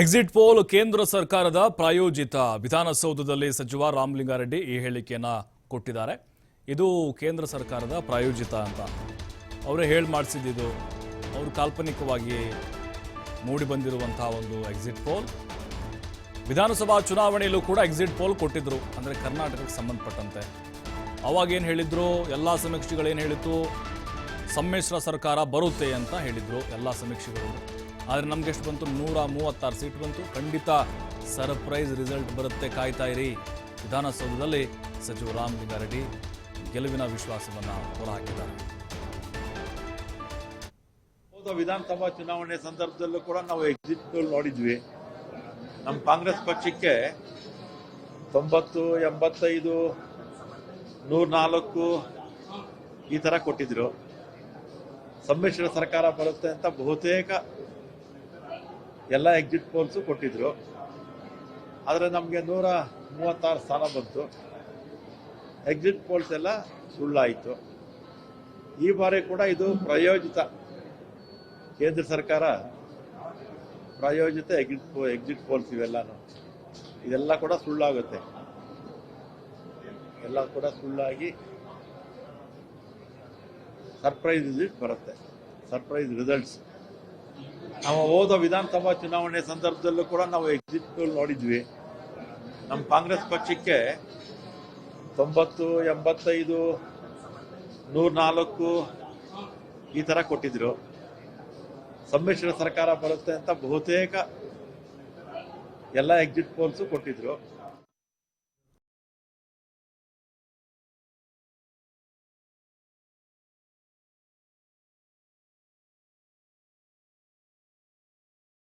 Exit poll ಕೇಂದ್ರ ಸರ್ಕಾರದ ಪ್ರಾಯೋಜಿತ ವಿಧಾನಸೌಧದಲ್ಲಿ ಸಚಿವ ರಾಮಲಿಂಗಾರೆಡ್ಡಿ ಈ ಹೇಳಿಕೆಯನ್ನು ಕೊಟ್ಟಿದ್ದಾರೆ. ಇದು ಕೇಂದ್ರ ಸರ್ಕಾರದ ಪ್ರಾಯೋಜಿತ ಅಂತ. ಅವರೇ ಹೇಳಿ ಮಾಡಿಸಿದ್ದು ಅವರು ಕಾಲ್ಪನಿಕವಾಗಿ ಮೂಡಿ ಬಂದಿರುವಂತಹ ಒಂದು ಎಕ್ಸಿಟ್ ಪೋಲ್ ವಿಧಾನಸಭಾ ಚುನಾವಣೆಯಲ್ಲೂ ಕೂಡ ಎಕ್ಸಿಟ್ ಪೋಲ್ ಕೊಟ್ಟಿದ್ರು. ಅಂದರೆ ಕರ್ನಾಟಕಕ್ಕೆ ಸಂಬಂಧಪಟ್ಟಂತೆ. ಅವಾಗೇನು ಹೇಳಿದ್ರು? ಎಲ್ಲ ಸಮೀಕ್ಷೆಗಳೇನು ಹೇಳಿತ್ತು? ಸಮ್ಮಿಶ್ರ ಸರ್ಕಾರ ಬರುತ್ತೆ ಅಂತ ಹೇಳಿದರು ಎಲ್ಲ ಸಮೀಕ್ಷೆಗಳು. ಆದರೆ ನಮ್ಗೆ ಎಷ್ಟು ಬಂತು? ನೂರ ಮೂವತ್ತಾರು ಸೀಟ್ ಬಂತು. ಖಂಡಿತ ಸರ್ಪ್ರೈಸ್ ರಿಸಲ್ಟ್ ಬರುತ್ತೆ ಕಾಯ್ತಾ ಇರಿ. ವಿಧಾನಸೌಧದಲ್ಲಿ ಸಚಿವ ರಾಮಲಿಂಗಾರೆಡ್ಡಿ ಗೆಲುವಿನ ವಿಶ್ವಾಸವನ್ನು ಹೊರಹಾಕಿದ್ದಾರೆ. ವಿಧಾನಸಭಾ ಚುನಾವಣೆ ಸಂದರ್ಭದಲ್ಲೂ ಕೂಡ ನಾವು ಎಕ್ಸಿಟ್ ಪೋಲ್ ನೋಡಿದ್ವಿ. ನಮ್ಮ ಕಾಂಗ್ರೆಸ್ ಪಕ್ಷಕ್ಕೆ ತೊಂಬತ್ತು, ಎಂಬತ್ತೈದು ನೂರ ನಾಲ್ಕು ಈ ಥರ ಕೊಟ್ಟಿದ್ರು. ಸಮ್ಮಿಶ್ರ ಸರ್ಕಾರ ಬರುತ್ತೆ ಅಂತ ಬಹುತೇಕ ಎಲ್ಲ ಎಕ್ಸಿಟ್ ಪೋಲ್ಸು ಕೊಟ್ಟಿದ್ರು. ಆದರೆ ನಮಗೆ ನೂರ ಮೂವತ್ತಾರು ಸ್ಥಾನ ಬಂತು. ಎಕ್ಸಿಟ್ ಪೋಲ್ಸ್ ಎಲ್ಲ ಸುಳ್ಳಾಯಿತು. ಈ ಬಾರಿ ಕೂಡ ಇದು ಪ್ರಾಯೋಜಿತ. ಕೇಂದ್ರ ಸರ್ಕಾರ ಪ್ರಾಯೋಜಿತ ಎಕ್ಸಿಟ್ ಪೋ ಎಕ್ಸಿಟ್ ಪೋಲ್ಸ್ ಇವೆಲ್ಲನೂ. ಇದೆಲ್ಲ ಕೂಡ ಸುಳ್ಳಾಗುತ್ತೆ. ಎಲ್ಲ ಕೂಡ ಸುಳ್ಳಾಗಿ ಸರ್ಪ್ರೈಸ್ ರಿಸಲ್ಟ್ ಬರುತ್ತೆ. ಸರ್ಪ್ರೈಸ್ ರಿಸಲ್ಟ್ಸ್ ನಾವು ಹೋದ ವಿಧಾನಸಭಾ ಚುನಾವಣೆ ಸಂದರ್ಭದಲ್ಲೂ ಕೂಡ ನಾವು ಎಕ್ಸಿಟ್ ಪೋಲ್ ನೋಡಿದ್ವಿ. ನಮ್ಮ ಕಾಂಗ್ರೆಸ್ ಪಕ್ಷಕ್ಕೆ ತೊಂಬತ್ತು, ಎಂಬತ್ತೈದು ನೂರ ನಾಲ್ಕು ಈ ಥರ ಕೊಟ್ಟಿದ್ರು. ಸಮ್ಮಿಶ್ರ ಸರ್ಕಾರ ಬರುತ್ತೆ ಅಂತ ಬಹುತೇಕ ಎಲ್ಲ ಎಕ್ಸಿಟ್ ಪೋಲ್ಸು ಕೊಟ್ಟಿದ್ರು.